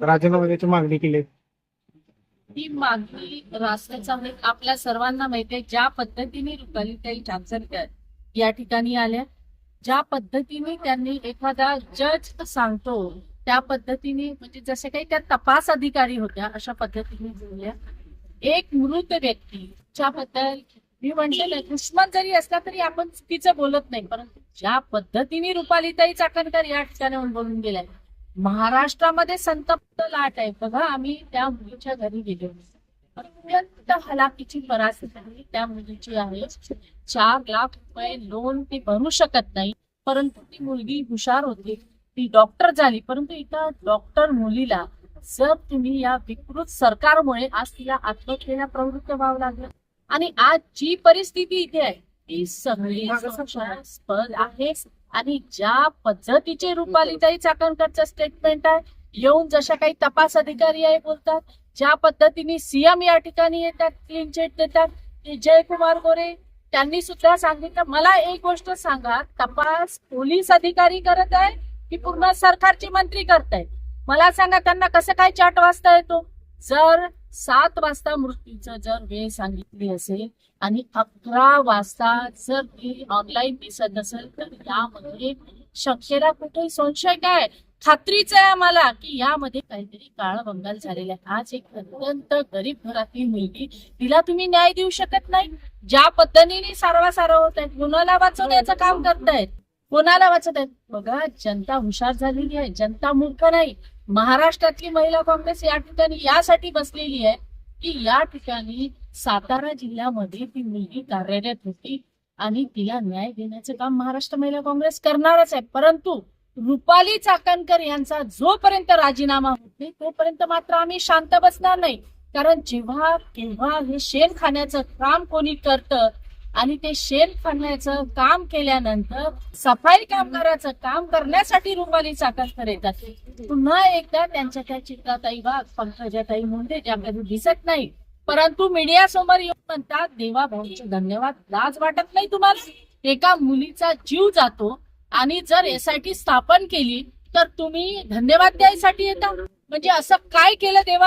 राजीनामा द्यायची मागणी केली. ही मागणी राष्ट्राचा आपल्या सर्वांना माहिती आहे. ज्या पद्धतीने रुपालीताई चांचरकर या ठिकाणी आल्या. ज्या पद्धतीने त्यांनी एखादा जज सांगतो त्या पद्धतीने म्हणजे जसे काही त्या तपास अधिकारी होत्या अशा पद्धतीने बोलल्या. एक मृत व्यक्तीच्या बद्दल मी म्हणते ना दुश्मन जरी असला तरी आपण चुकीचं बोलत नाही परंतु ज्या पद्धतीने रुपालीताई चाकणकर या ठिकाणाहून बोलून गेल्या महाराष्ट्रामध्ये संतप्त लाट आहे. बघा आम्ही त्या मुलीच्या घरी गेलो. अत्यंत हलाखीची परिस्थिती त्या मुलीची आहे चार लाख रुपये लोन ती भरू शकत नाही. परंतु ती मुलगी हुशार होती. ती डॉक्टर झाली. परंतु इथं डॉक्टर मुलीला जर तुम्ही या विकृत सरकारमुळे आज तिला आत्महत्येला प्रवृत्त व्हावं लागलं आणि आज जी परिस्थिती इथे आहे ती सगळी संशयास्पद आहे. आणि ज्या पद्धतीचे रुपालीताई चाकणकरचं स्टेटमेंट आहे येऊन जशा काही तपास अधिकारी आहे बोलतात ज्या पद्धतीने सीएम या ठिकाणी येतात क्लीन चिट देतात जयकुमार गोरे त्यांनी सुद्धा सांगितलं. मला एक गोष्ट सांगा तपास पोलीस अधिकारी करत आहे की पूर्ण सरकारचे मंत्री करतायत? मला सांगा त्यांना कसं काय चाट वाजता येतो? जर सात वाजता मृत्यूचं जर वेळ सांगितली असेल आणि अकरा वाजता जर ती ऑनलाईन दिसत असेल तर यामध्ये शक्यता कुठे संशय काय? खात्रीच आहे आम्हाला की यामध्ये काहीतरी काळ बंगाल झालेला आहे. आज एक अत्यंत गरीब घरातील मुलगी तिला तुम्ही न्याय देऊ शकत नाही. ज्या पद्धतीने सारवा सारव होत आहेत कोणाला वाचवण्याचं काम करतायत? कोणाला वाचत आहेत बघा जनता हुशार झालेली आहे जनता मूर्ख नाही. महाराष्ट्रातली महिला काँग्रेस या ठिकाणी यासाठी बसलेली आहे की या ठिकाणी सातारा जिल्ह्यामध्ये ती मुलगी कार्यरत होती आणि तिला न्याय देण्याचं काम महाराष्ट्र महिला काँग्रेस करणारच आहे. परंतु रुपाली चाकणकर यांचा जोपर्यंत राजीनामा होत नाही तोपर्यंत मात्र आम्ही शांत बसणार नाही. कारण जेव्हा केव्हा हे शेण खाण्याचं काम कोणी करतं आणि ते शेण खाण्याचं काम केल्यानंतर सफाई कामगाराचं काम करण्यासाठी रुपाली चाकणकर येतात. पुन्हा एकदा त्यांच्या त्या चित्राताई वाघ पंकजाताई मुंडे ज्या कधी दिसत नाही. परंतु मीडिया समोर येऊन म्हणतात देवा भाऊचे धन्यवाद. लाज वाटत नाही तुम्हाला? एका मुलीचा जीव जातो आणि जर एसआयटी स्थापन केली तर तुम्ही धन्यवाद द्यायसाठी येता? म्हणजे असं काय केलं देवा?